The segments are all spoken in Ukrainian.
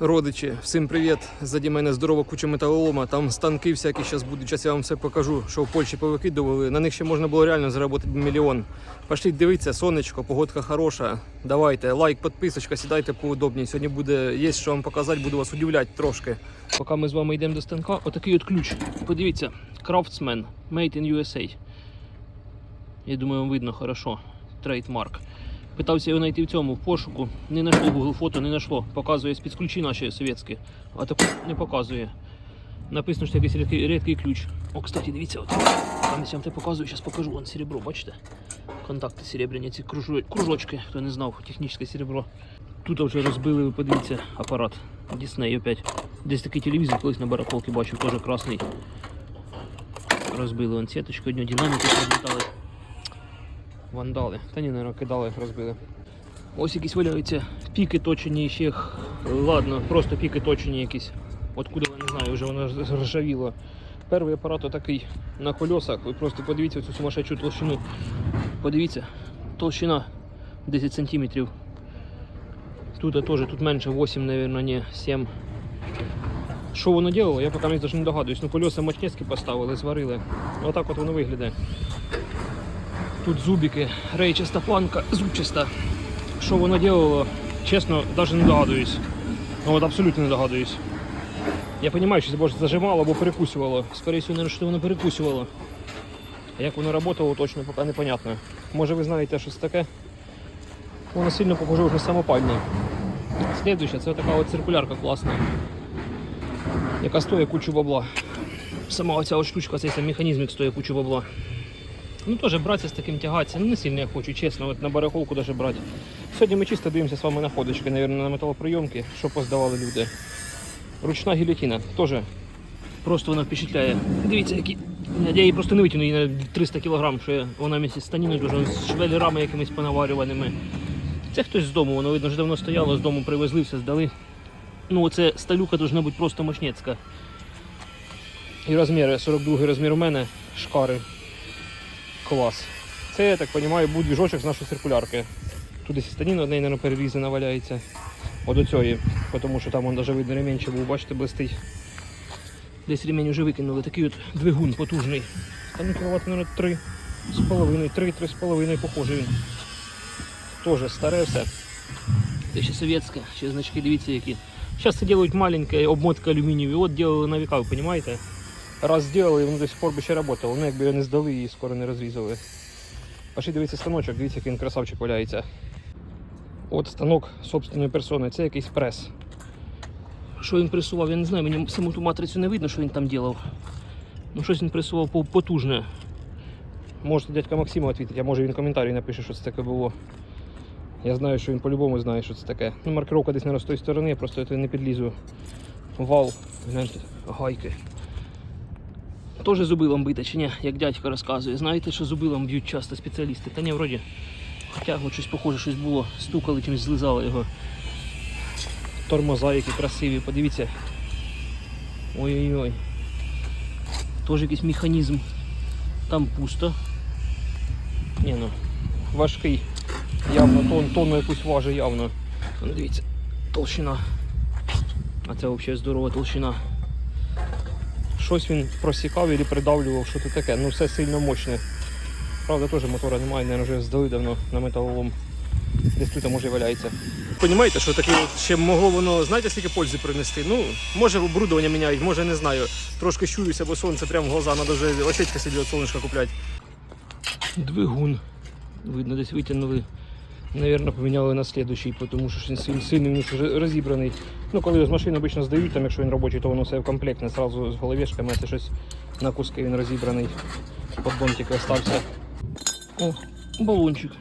Родичі, всім привіт! Заді мене здорова куча металолома. Там станки всякі зараз будуть. Зараз я вам все покажу, що в Польщі повикидували. На них ще можна було реально заробити мільйон. Пошліть дивіться, сонечко, погодка хороша. Давайте, лайк, підписочка, сідайте поудобніше. Сьогодні буде є що вам показати, буду вас удивляти трошки. Поки ми з вами йдемо до станка, отакий от ключ. Подивіться, Craftsman, Made in USA. Я думаю, вам видно хорошо. Трейдмарк. Питався його знайти в цьому в пошуку. Не знайшло Google фото, не знайшло. Показує спецключі наші совєтські, а таку не показує. Написано, що якийсь рідкий, рідкий ключ. О, кстати, дивіться, от. Там я вам те показую, зараз покажу. Вон серебро, бачите? Контакти серебряні, ці кружочки, хто не знав, технічне серебро. Тут вже розбили, ви подивіться, апарат. Disney опять. Десь такий телевізор колись на барахолці бачив, теж красний. Розбили вон сіточку, одну динаміки розлітали. Вандали. Та ні, наверное, кидали, розбили. Ось якісь валяються піки точені ще. Ладно, просто піки точені якісь. Откуда я не знаю, вже воно ржавіло. Перший апарат такий на колесах. Ви просто подивіться цю сумасшедшу толщину. Подивіться, толщина 10 сантиметрів. Тут теж тут менше 8, наверное, не 7. Що воно робило, я поки навіть не догадуюсь. Ну, колеса мощнецькі поставили, зварили. Отак от воно виглядає. Тут зубики, рейчаста планка, зубчаста. Що воно робило, чесно, навіть не догадуюсь. Ну от абсолютно не догадуюсь. Я розумію, що це може зажимало або перекусувало. Скоріше всього, наверное, що воно перекусувало. А як воно працювало, точно поки непонятно. Може ви знаєте, що це таке? Воно сильно похоже вже самопальне. Слідуюча, це така от циркулярка класна. Яка стоїть кучу бабла. Сама оця от штучка, цей сам механізмик стоїть кучу бабла. Ну теж братися з таким тягатися. Ну не сильно я хочу, чесно, от на барахолку даже брати. Сьогодні ми чисто дивимося з вами на ходочки, наверное, на металоприйомки, що поздавали люди. Ручна гілятина, теж просто вона впечатляє. Дивіться, які. Я її просто не витягну її на 300 кг, що вона місці з станіною дуже з швелерами якимись понаварюваними. Це хтось з дому, воно видно, вже давно стояло, з дому привезли, все здали. Ну оце сталюка должна бути просто мощнецька. І розміри, 42 розмір у мене, шкари. Клас. Це, я так розумію, був двіжочок з нашої циркулярки. Тут десь станіна одне, мабуть, перерізана валяється. От до цієї, тому що там вон навіть видно ремінчик був, бачите, блистить. Десь ремінь вже викинули. Такий от двигун потужний. Там кіловат, мабуть, 3 з половиною, 3-3 з половиною похожий він. Теж старе все. Це ще совєтське, ще значки, дивіться які. Зараз це роблять маленька обмотка алюмінієві. От делали на века, ви розумієте? Раз зробили, і воно до сих пор би ще працювало. Вони якби його не здали і скоро не розрізали. Пошли дивіться станочок, дивіться, який він красавчик валяється. От станок собственної персони, це якийсь прес. Що він пресував, я не знаю, мені саму ту матрицю не видно, що він там робив. Ну щось він пресував потужне. Можете дядька Максима відповідати, а може він коментарі напише, що це таке було. Я знаю, що він по-любому знає, що це таке. Ну, маркировка десь наверно, з тої сторони, я просто я не підлізу. Вал, гляньте, гайки. Тоже зубилом бити чи ні, як дядько розказує. Знаєте, що зубилом б'ють часто спеціалісти? Та ні, вроді. Хоча от щось похоже, щось було. Стукали, чимось злизали його. Тормоза які красиві, подивіться. Ой-ой-ой. Теж якийсь механізм. Там пусто. Ні ну, важкий. Явно тон, тонну якусь важить явно. Ну, дивіться, толщина. А це взагалі здорова толщина. Щось він просікав і придавлював, що це таке. Ну все сильно мощне. Правда, теж мотора немає, наверное, вже здали давно на металолом. Десь тут може валяється. Понімаєте, що таке ще могло воно, знаєте, скільки пользи принести? Ну, може оборудовання міняють, може не знаю. Трошки щуюся, бо сонце прямо в глаза, треба вже очечка собі від сонечка купляти. Двигун. Видно, десь витягнули. Наверное, поміняли на слідущий, тому що він сильний, він вже розібраний. Ну, коли з машини обично здають, там, якщо він робочий, то воно все в комплект, не зразу з головешками, це щось на куски він розібраний. Подбонтик остався. О, балончик.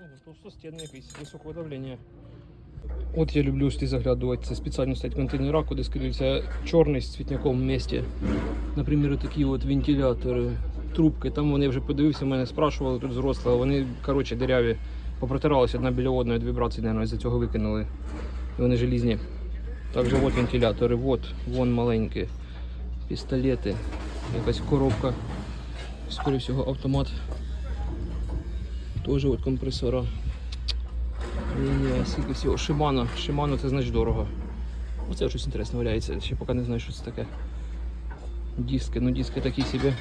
О, толстостінний якийсь високого давлення. От я люблю сюди заглядувати. Це спеціально стоять контейнера, куди скидаються чорний з цвітняком в місті. Наприклад, такі от вентилятори, трубки. Там вони вже подивився, мене спрашували тут зрослі, а вони коротше диряві. Попротиралися одна біля одної, дві вібрації, мабуть, з-за цього викинули. І вони желізні. Також от вентилятори, от, вон маленькі. Пістолети, якась коробка. Скоріше всього автомат. Теж от компресора. Ні, скільки всього. Шимано. Шимано це значить дорого. Оце щось інтересне валяється. Ще поки не знаю, що це таке. Диски, ну диски такі собі.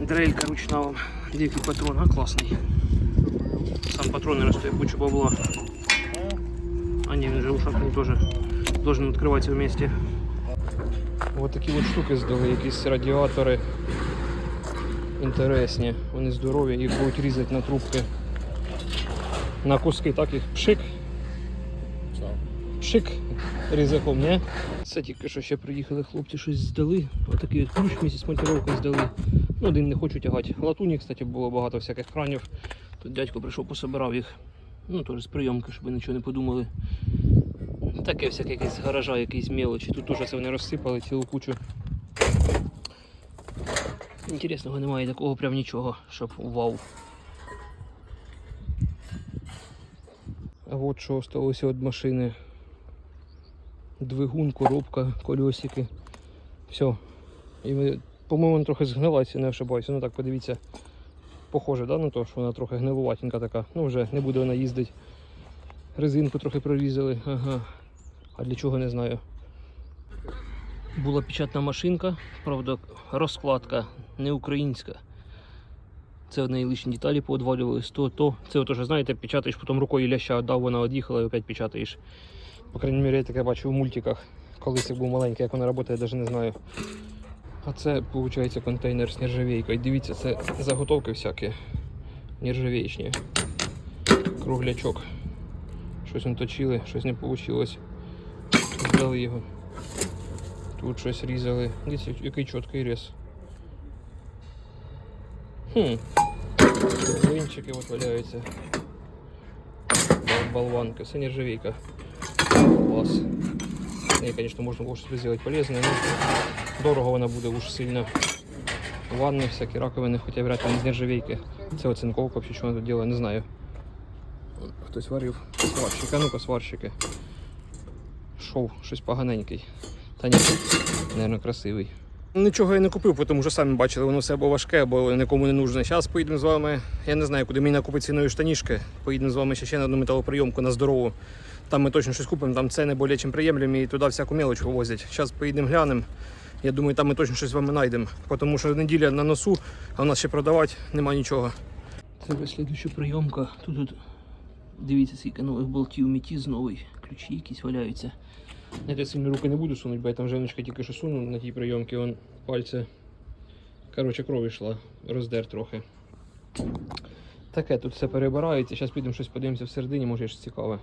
Дрелька ручна. Дикий патрон, а класний. Сам патрон не стоїть кучу бабла. А ні, він же ушатний теж. Должен відкриватися вместе. Ось такі от штуки здали, якісь радіатори. Інтересні. Вони здорові, їх будуть різати на трубки. На куски, так їх пшик. Пшик різаком, не? Це тільки що ще приїхали хлопці, щось здали. Отакий от ключ місяць з монтировкою здали. Ну, один не хочу тягати. Латуні, кстати, було багато всяких кранів. Тут дядько прийшов, пособирав їх. Ну, теж з прийомки, щоб ви нічого не подумали. Таке всяке якесь гаража, якісь мелочі. Тут теж це вони розсипали цілу кучу. Інтересного немає такого прям нічого, щоб вау. А от що осталося від машини. Двигун, коробка, колесики. Все. І по-моєму, трохи згнилася, не ошибаюся. Ну так подивіться. Похоже, да, на те, що вона трохи гнилуватенька така. Ну вже не буде вона їздити. Резинку трохи прорізали. Ага. А для чого не знаю. Була печатна машинка, правда, розкладка не українська. Це в неї лишні деталі поодвалювались, то, то. Це от знаєте, печатаєш, потім рукою ляща віддав, вона від'їхала і опять печатаєш. По крайній мірі, я таке бачив у мультиках. Колись я був маленький, як вона працює, я навіть не знаю. А це, виходить, контейнер з нержавійкою. Дивіться, це заготовки всякі. Нержавеечні. Круглячок. Щось ми точили, щось не вийшло. Здали його. Тут щось різали. Дивіться, який чіткий рез. Хм. Блинчики от валяються. Бол- Болванка, все нержавейка. Класс. Не, конечно, можно было что-то сделать полезное, но дорого вона буде уж сильно. Ванны, всякі раковини, хоча вряд ли з нержавейки. Це оцинковка, взагалі, що вона тут робить, не знаю. Хтось варив. а ну-ка, сварщики. Шов, щось поганенький. Та ні, мабуть, красивий. Нічого я не купив, тому що самі бачили, воно все або важке, або нікому не нужне. Зараз поїдемо з вами. Я не знаю, куди мені накупити цінові штанішки. Поїдемо з вами ще, ще на одну металоприйомку на здорову. Там ми точно щось купимо, там ціни більш чим приємлемі і туди всяку мелоч вивозять. Зараз поїдемо глянемо. Я думаю, там ми точно щось з вами знайдемо. Тому що неділя на носу, а у нас ще продавати нема нічого. Це вже слідуюча прийомка. Тут, тут дивіться, скільки нових болтів, метіз новий, ключі якісь валяються. Я сильно руки не буду сунути, бо я там женочка тільки що сунув на тій прийомці, он пальці. Коротше, кров йшла, роздер трохи. Таке тут все перебирається. Зараз підемо щось подивимося всередині, може щось цікаве.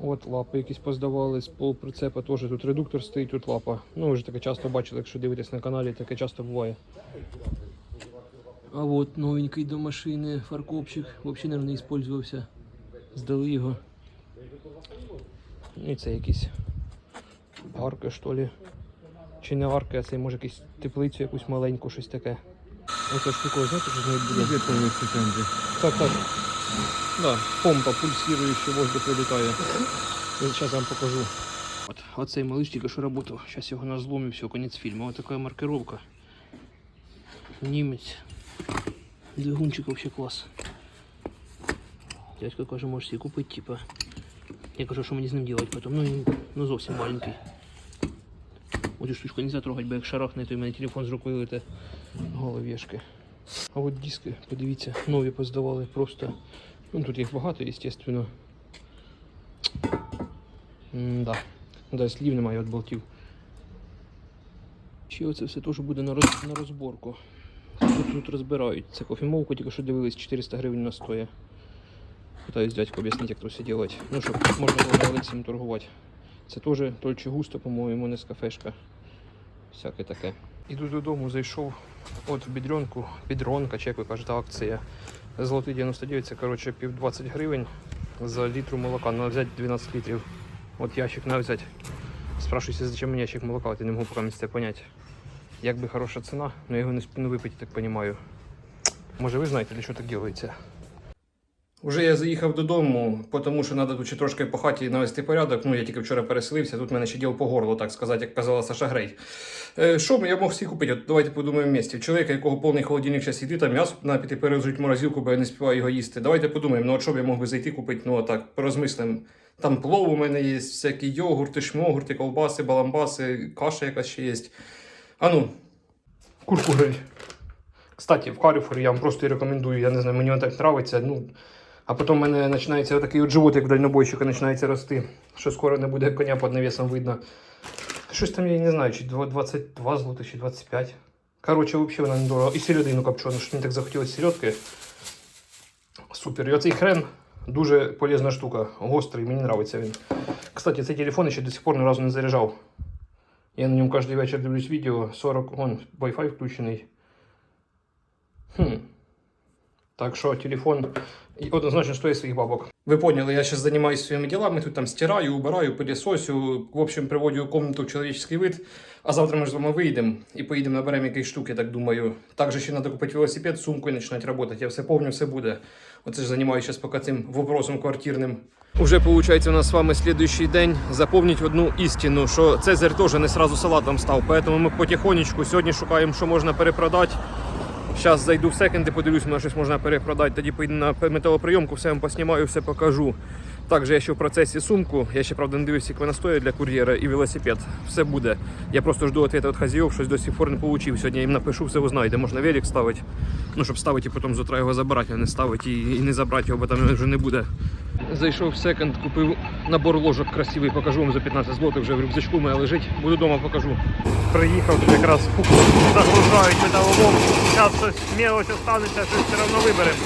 От лапи якісь поздавали, з полприцепа теж тут редуктор стоїть, тут лапа. Ну, ви вже таке часто бачили, якщо дивитесь на каналі, таке часто буває. А от новенький до машини, фаркопчик, взагалі, мабуть, не використовувався. Здали його. Ну і це якісь арки, що ли. Чи не арки, а це може якусь теплицю якусь маленьку, щось таке. Оце штука, знаєте, що з нею буде? Так, так. Да, помпа пульсирующий, воздух вилітає. Зараз вам покажу. От, оцей малыш тільки що працював. Зараз його на зломі, все, конець фільму. Ось така маркировка. Німець. Двигунчик вообще клас. Дядько каже, можеш себе купити, типа. Я кажу, що мені з ним делать потім. Ну, ну зовсім маленький. Оцю штучку нельзя трогать, бо як шарахне, то й мене телефон з рукою лете головешки. А от диски, подивіться, нові поздавали просто. Ну, тут їх багато, естественно. М-да. Ну, да, слів немає від болтів. Ще оце все теж буде на, роз... на розборку. Тут, тут розбирають. Це кофемовку, тільки що дивились, 400 гривень на стоя. Пытаюсь дядьку об'яснити, як це все делать. Ну, щоб можна було цим торгувати. Це теж Тольче Густо, по-моєму, не з кафешка. Всяке таке. Іду додому, зайшов от в бідренку, бідронка, чи як ви кажете, акція. Золотий 99, це коротше пів 20 гривень за літру молока. Надо взяти 12 літрів. От ящик надо взяти. Спрашиваюся, зачем мені ящик молока, от я не можу поки це понять. Як би хороша ціна, але я його не спину випити, так розумію. Може ви знаєте, для чого так робиться? Уже я заїхав додому, тому що треба тут ще трошки по хаті навести порядок. Ну, я тільки вчора переселився, тут мене ще діло по горлу, так сказати, як казала Саша Грей. Е, що я мог всі купити? От давайте подумаємо в місті. Чоловіка, якого повний холодильник зараз сидить, там м'ясо на піти перезуть в морозилку, бо я не співаю його їсти. Давайте подумаємо, ну от що б я мог би зайти купити, ну отак, порозмислимо. Там плов у мене є, всякі йогурти, шмогурти, колбаси, баламбаси, каша якась ще є. А ну, курку гриль. Кстати, в Carrefour я вам просто рекомендую, я не знаю, мені так подобається. Ну, а потім в мене починається такий от живот, як в дальнобойщика починається рости, що скоро не буде коня під навісом видно. Щось там, я не знаю, чи 22 злоти, чи 25. Коротше, взагалі вона недорого. І середину копчену, що мені так захотілося середки. Супер. І оцей хрен дуже полезна штука. Гострий, мені подобається він. Кстати, цей телефон ще до сих пор ні разу не заряджав. Я на ньому кожен вечір дивлюсь відео, 40, вон, Wi-Fi включений. Хм. Так що телефон і однозначно стоїть своїх бабок. Ви поняли, я зараз займаюся своїми ділами, тут там стираю, убираю, пилісосю, в общем, приводжу комнату в чоловічний вид. А завтра ж з вами вийдемо і поїдемо наберемо якісь штуки, так думаю. Також ще треба купити велосипед, сумку і починати працювати. Я все помню, все буде. Ж займаюся зараз поки цим вопросом квартирним. Уже виходить у нас з вами слідуючий день заповнить одну істину, що Цезарь теж не сразу салатом став. Поэтому ми потихонечку сьогодні шукаємо, що можна перепродати. Зараз зайду в секунди, подивлюсь, може щось можна перепродати. Тоді поїду на металоприйомку, все вам поснімаю, все покажу. Також я ще в процесі сумку. Я ще правда не дивився, як вона стоїть для кур'єра і велосипед. Все буде. Я просто жду відповіді від хазяїв, щось до сих пор не отримав. Сьогодні я їм напишу, все узнають, де можна велик ставити. Ну, щоб ставити і потім з утра його забирати, а не ставити і, і не забрати його, бо там вже не буде. Зайшов в секонд, купив набор ложок красивий, покажу вам за 15 злотих, вже в рюкзачку мене лежить. Буду вдома покажу. Приїхав, тут якраз загружають металолом. Зараз щось мелочь останеться, щось все одно виберемо.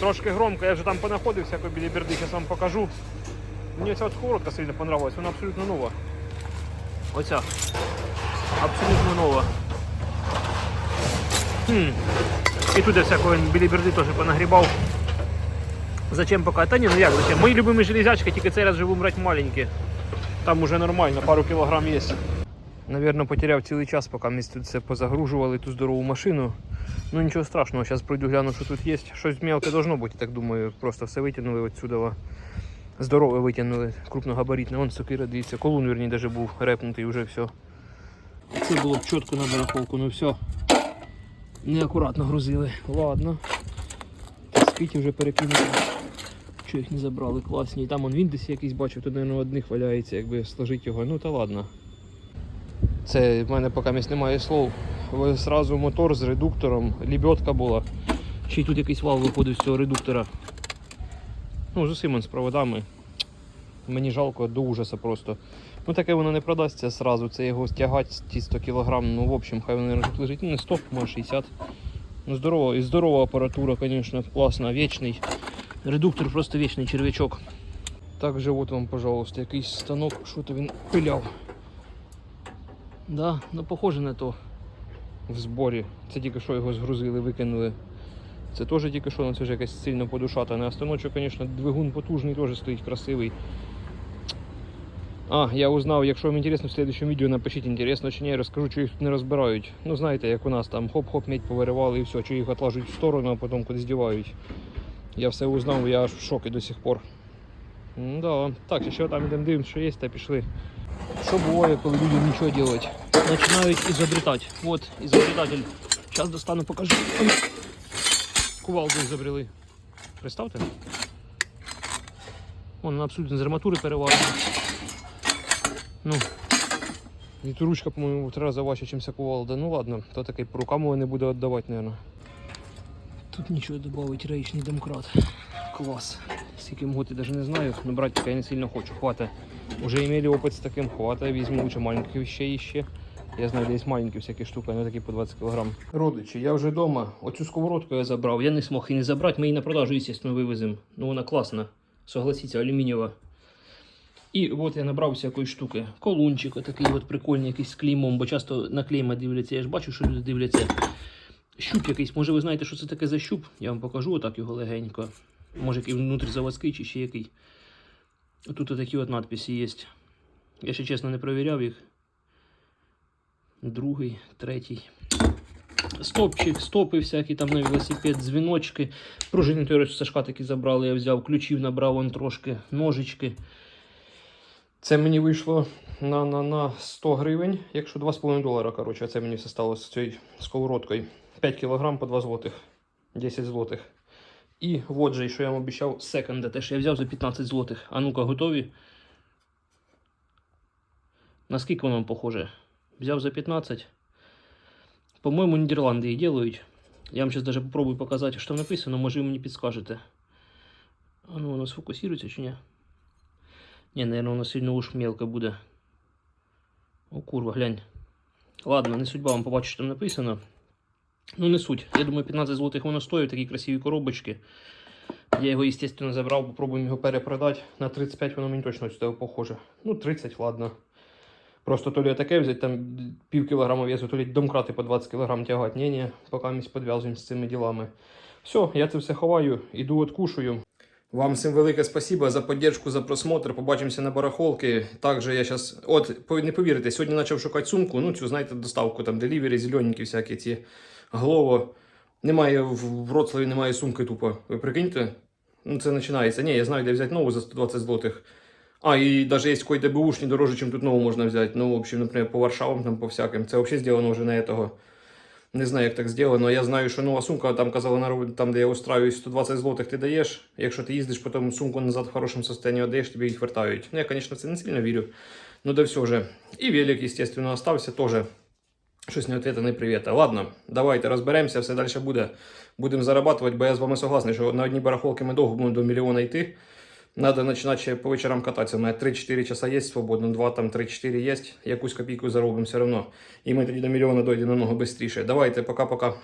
Трошки громко, я вже там понаходився, біля зараз вам покажу. Мені ця от сковородка сильно понравилась, вона абсолютно нова. Оця. Абсолютно нова. Хм. І тут я всякого біля бірди теж понагрібав. Зачем пока? Та ні, ну як зачем? Мої любимі железячки, тільки цей раз живу брати маленькі. Там уже нормально, пару кілограм є. Навірно, потеряв цілий час, поки ми тут все позагружували ту здорову машину. Ну нічого страшного, зараз пройду гляну, що тут є. Щось мелке должно бути, так думаю. Просто все витягнули отсюда. Здорове витягнули, крупногабаритне. Вон сокира, дивіться, колун, верні, даже був репнутий вже все. Це було б чітко на барахолку, ну все. Неакуратно грузили. Ладно. Скільки вже перекинули. Що їх не забрали, класні. І там он він десь якийсь бачив, тут, мабуть, одних валяється, якби сложити його. Ну та ладно. Це в мене поки місць немає слов. Зразу мотор з редуктором, лебедка була. Ще й тут якийсь вал виходить з цього редуктора. Ну, з усім з проводами. Мені жалко до ужаса просто. Ну таке воно не продасться зразу. Це його стягати ті 100 кг. Ну, в общем, хай воно лежить. Ну, не 100, може 60. Ну, здорово. І здорова апаратура, звісно, класна, вічний. Редуктор просто вічний черв'ячок. Также от вам, пожалуйста, якийсь станок, що то він пиляв. Да, ну похоже на то в зборі. Це тільки що його згрузили, викинули. Це теж тільки що, ну це ж якась сильно подушата. На станочок, звісно, двигун потужний, теж стоїть красивий. А, я узнав, якщо вам інтересно в следующем відео, напишіть інтересно чи ні, я розкажу, що їх тут не розбирають. Ну знаєте, як у нас там хоп-хоп, медь повиривали і все, що їх отлажують в сторону, а потім кудись дівають. Я все узнав, я аж в шокі до сих пор. Ну, да. Так, ще там йдемо дивимося, що є, та пішли. Що буває, коли людям нічого робити? Починають ізобретати. От, ізобретатель. Зараз достану, покажу. Кувалду ізобрели. Представте? Вон абсолютно з арматури переварена. Ну. Ручка, по-моєму, в три рази важче, ніж кувалда. Ну ладно, то таке по рукам не буде віддавати, мабуть. Тут нічого додати, рейчний домкрат. Клас. Скільки могути, навіть не знаю, но брати я не сильно хочу. Хвата. Уже имели опыт с таким, хвата, візьму лучше маленьких вещей ще. Я знаю, десь маленькі всякі штуки, вони такі по 20 кг. Родичі, я вже вдома. Оцю сковородку я забрав. Я не змог її не забрати. Ми її на продажу, звісно, вивеземо. Ну вона класна. Согласіться, алюмінієва. І от я набрав всякої штуки. Колунчик такий от прикольний, якийсь з клеймом, бо часто на клейма дивляться. Я ж бачу, що люди дивляться. Щуп якийсь, може ви знаєте, що це таке за щуп? Я вам покажу отак його легенько. Може який внутрізаводський чи ще який. Тут такі от надписи є. Я ще чесно не перевіряв їх. Другий, третій. стопчик, стопи всякі там на велосипед, дзвіночки. Пружини теж Сашка такі забрали, я взяв, ключів набрав вон трошки, ножички. Це мені вийшло на, на, на 100 гривень, якщо 2,5 долара, коротше, це мені все стало з цією сковородкою. 5 кг по 2 злотих, 10 злотих. І от же, що я вам обіцяв, секонда, що я взяв за 15 злотих. А ну-ка, готові? Наскільки воно похоже? Взяв за 15. По-моєму, Нідерланди їх делають. Я вам сейчас даже попробую показати, що там написано, може ви мені підскажете. А ну, воно сфокусується чи ні? Ні, наверное, воно сильно уж мелко буде. О, курва, глянь. Ладно, не судьба вам побачу, що там написано. Ну, не суть. Я думаю, 15 злотих воно стоїть, такі красиві коробочки. Я його, естественно, забрав, попробуємо його перепродати. На 35 воно мені точно стало похоже. Ну, 30, ладно. Просто то ли таке взяти, там пів кілограма весу, то ли домкрати по 20 кілограм тягати. Ні, ні, поки ми підв'язуємо з цими ділами. Все, я це все ховаю, іду откушую. Вам всім велике спасибо за поддержку, за просмотр. Побачимося на барахолки. Також я зараз, от не повірите, сьогодні почав шукати сумку. Ну, цю знаєте, доставку там делівері, зелененькі всякі ці глово. Немає в Вроцлаві, немає сумки тупо. Ви прикиньте? Ну це починається. Ні, я знаю, де взяти нову за 120 злотих. А, і навіть є какой-то бушні дороже, тут нову можна взяти. Ну, в общем, наприклад, по Варшавам, там, по всяким. Це взагалі зроблено вже на этого. Не знаю, як так зроблено. Я знаю, що нова сумка, там казали, там, де я устраюсь, 120 злотих ти даєш. Якщо ти їздиш, потім сумку назад в хорошому стані віддаєш, тобі їх вертають. Ну, я, звісно, це не сильно вірю. Ну, да все вже. І велик, естественно, остався теж. Щось не ответа, не привіта. Ладно, давайте розберемося, все далі буде. Будемо зарабатувати, бо я з вами согласний, що на одній барахолки ми довго будемо до мільйона йти. Надо починати по вечорам кататися. У мене 3-4 часа є свободно, 2 там 3-4 є. Якусь копійку заробимо все одно. І ми тоді до мільйона дійдемо намного швидше. Давайте, пока-пока.